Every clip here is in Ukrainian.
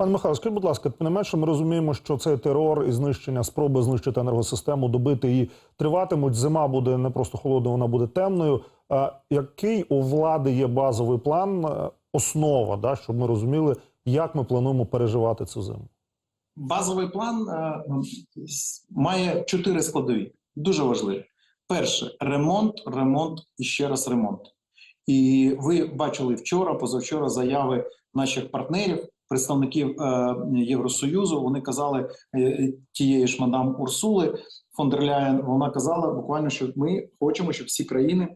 Пане Михайло, скажіть, будь ласка, не менше, ми розуміємо, що цей терор і знищення, спроби знищити енергосистему, добити її триватимуть. Зима буде не просто холодною, вона буде темною. А який у влади є базовий план, е, основа, да, щоб ми розуміли, як ми плануємо переживати цю зиму? Базовий план е, с- має чотири складові. Дуже важливі. Перше ремонт, ремонт і ще раз ремонт. І ви бачили вчора, позавчора заяви наших партнерів, представників е, Євросоюзу. Вони казали е, тієї ж мадам Урсули фон дер Ляєн. Вона казала буквально, що ми хочемо, щоб всі країни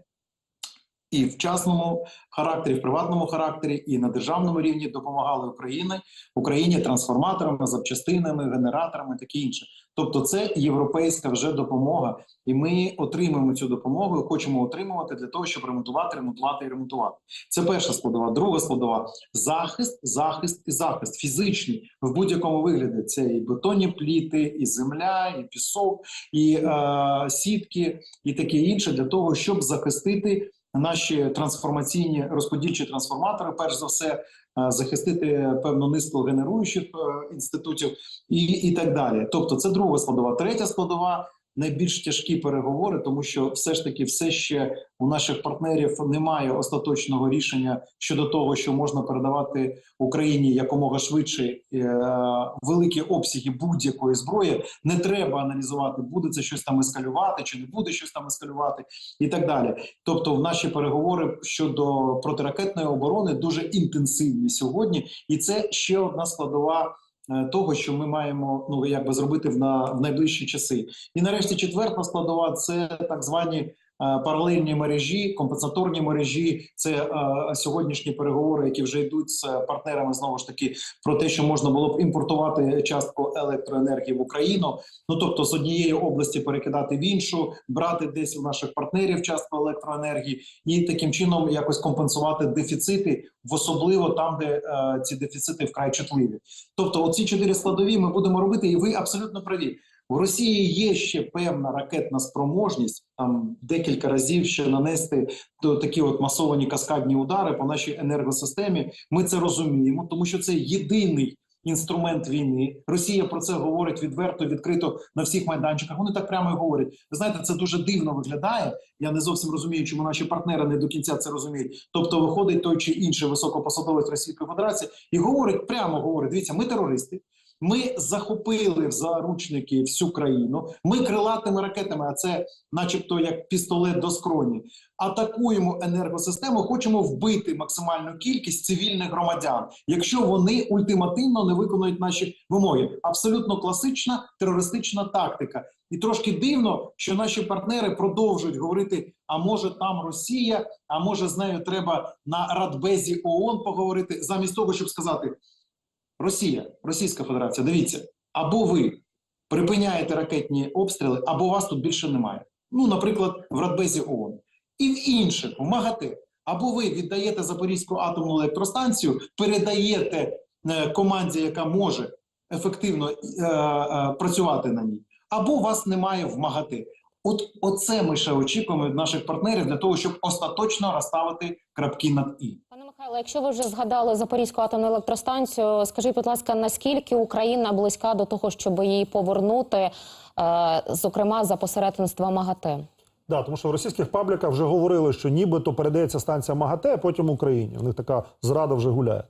і в частному характері, в приватному характері, і на державному рівні допомагали Україні, Україні трансформаторами, запчастинами, генераторами, таке інше. Тобто, це європейська вже допомога, і ми отримуємо цю допомогу. Хочемо отримувати для того, щоб ремонтувати, ремонтувати і ремонтувати. Це перша складова. Друга складова захист, захист і захист фізичний в будь-якому вигляді. Це і бетонні пліти, і земля, і пісок, і е, сітки, і таке інше для того, щоб захистити наші трансформаційні розподільчі трансформатори, перш за все, е, захистити певну низку генеруючих е, інститутів і, і так далі. Тобто, це друга складова. Третя складова найбільш тяжкі переговори, тому що все ж таки, все ще у наших партнерів немає остаточного рішення щодо того, що можна передавати Україні якомога швидше е, великі обсяги будь-якої зброї. Не треба аналізувати, буде це щось там ескалювати, чи не буде щось там ескалювати, і так далі. Тобто, в наші переговори щодо протиракетної оборони дуже інтенсивні сьогодні, і це ще одна складова. Е, Того, що ми маємо ну якби зробити в на в найближчі часи, і нарешті четверта складова це так звані паралельні мережі, компенсаторні мережі. Це е, сьогоднішні переговори, які вже йдуть з партнерами знову ж таки про те, що можна було б імпортувати частку електроенергії в Україну. Ну тобто з однієї області перекидати в іншу, брати десь у наших партнерів частку електроенергії, і таким чином якось компенсувати дефіцити, в особливо там, де е, ці дефіцити вкрай чутливі. Тобто, оці чотири складові ми будемо робити, і ви абсолютно праві. У Росії є ще певна ракетна спроможність там декілька разів ще нанести такі от масовані каскадні удари по нашій енергосистемі. Ми це розуміємо, тому що це єдиний інструмент війни. Росія про це говорить відверто, відкрито на всіх майданчиках. Вони так прямо і говорять. Ви знаєте, це дуже дивно виглядає. Я не зовсім розумію, чому наші партнери не до кінця це розуміють. Тобто, виходить той чи інший високопосадовець Російської Федерації і говорить прямо говорить: дивіться, ми терористи. Ми захопили в заручники всю країну. Ми крилатими ракетами, а це, начебто, як пістолет до скроні. Атакуємо енергосистему, хочемо вбити максимальну кількість цивільних громадян, якщо вони ультимативно не виконують наші вимоги. Абсолютно класична терористична тактика. І трошки дивно, що наші партнери продовжують говорити: а може там Росія, а може з нею треба на Радбезі ООН поговорити, замість того, щоб сказати. Росія, Російська Федерація, дивіться, або ви припиняєте ракетні обстріли, або вас тут більше немає. Ну, наприклад, в Радбезі ООН. І в інших, в МАГАТЕ. Або ви віддаєте Запорізьку атомну електростанцію, передаєте е, команді, яка може ефективно е, е, працювати на ній, або вас немає в МАГАТЕ. От оце ми ще очікуємо від наших партнерів для того, щоб остаточно розставити крапки над і. Пане Михайло, якщо ви вже згадали Запорізьку атомну електростанцію, скажіть, будь ласка, наскільки Україна близька до того, щоб її повернути, е, зокрема за посередництва МАГАТЕ? Да, тому що в російських пабліках вже говорили, що нібито передається станція МАГАТЕ, а потім Україні. У них така зрада вже гуляє.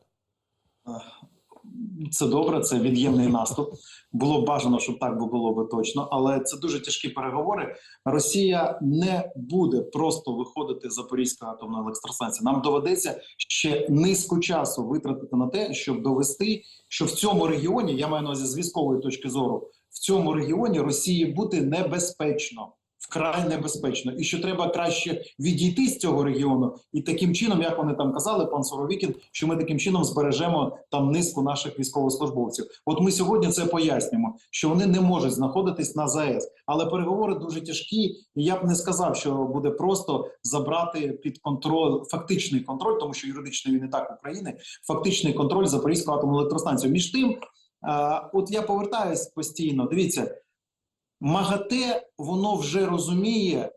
Це добре, це від'ємний наступ. Було б бажано, щоб так було би точно, але це дуже тяжкі переговори. Росія не буде просто виходити з Запорізької атомної електростанції. Нам доведеться ще низку часу витратити на те, щоб довести, що в цьому регіоні я маю на увазі з військової точки зору, в цьому регіоні Росії бути небезпечно. Вкрай небезпечно, і що треба краще відійти з цього регіону, і таким чином, як вони там казали, пан Соровікін, що ми таким чином збережемо там низку наших військовослужбовців. От ми сьогодні це пояснюємо, що вони не можуть знаходитись на ЗАЕС, але переговори дуже тяжкі. І я б не сказав, що буде просто забрати під контроль фактичний контроль, тому що юридично він і так України, фактичний контроль Запорізьку атомну електростанцію. Між тим, от я повертаюсь постійно. Дивіться. МАГАТЕ воно вже розуміє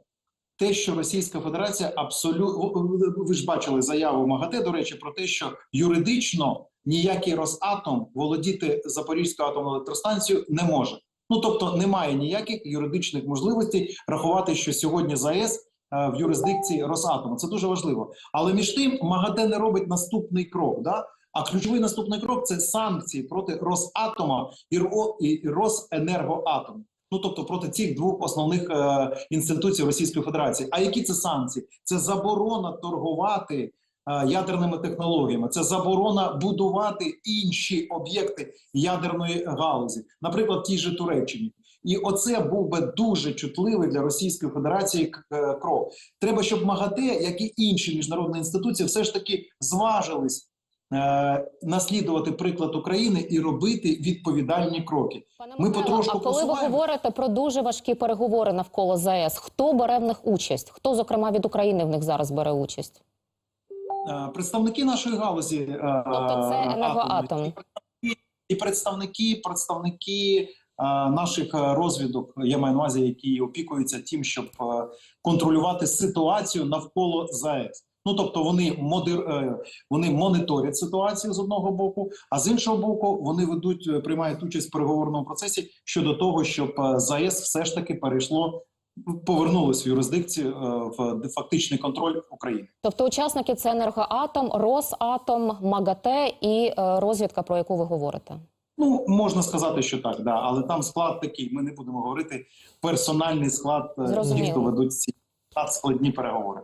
те, що Російська Федерація абсолютно ви ж бачили заяву МАГАТЕ, до речі, про те, що юридично ніякий Росатом володіти Запорізькою атомною електростанцією не може. Ну тобто немає ніяких юридичних можливостей рахувати, що сьогодні ЗАЕС е, в юрисдикції Росатому. Це дуже важливо. Але між тим МАГАТЕ не робить наступний крок. Да? А ключовий наступний крок це санкції проти Росатома і РО і Росенергоатому. Ну тобто проти цих двох основних е, інституцій Російської Федерації. А які це санкції? Це заборона торгувати е, ядерними технологіями, це заборона будувати інші об'єкти ядерної галузі, наприклад, в тій же Туреччині. І оце був би дуже чутливий для Російської Федерації е, крок. Треба, щоб МАГАТЕ, як і інші міжнародні інституції, все ж таки зважились наслідувати приклад України і робити відповідальні кроки. Пане Ми Михайло, потрошку а коли ви говорите про дуже важкі переговори навколо ЗАЕС, хто бере в них участь? Хто, зокрема, від України в них зараз бере участь? Е, представники нашої галузі, е, Тобто це енергоатом. і представники, представники е, наших е, розвідок, я маю на увазі, які опікуються тим, щоб е, контролювати ситуацію навколо ЗАЕС. Ну тобто вони модер, е, вони моніторять ситуацію з одного боку, а з іншого боку, вони ведуть е, приймають участь в переговорному процесі щодо того, щоб е, ЗАЕС все ж таки перейшло повернулось в юрисдикцію в фактичний контроль України. Тобто учасники це енергоатом, Росатом, МАГАТЕ і розвідка, про яку ви говорите. Ну можна сказати, що так, да, але там склад такий. Ми не будемо говорити персональний склад Зрозуміло. тих, хто ведуть ці складні переговори.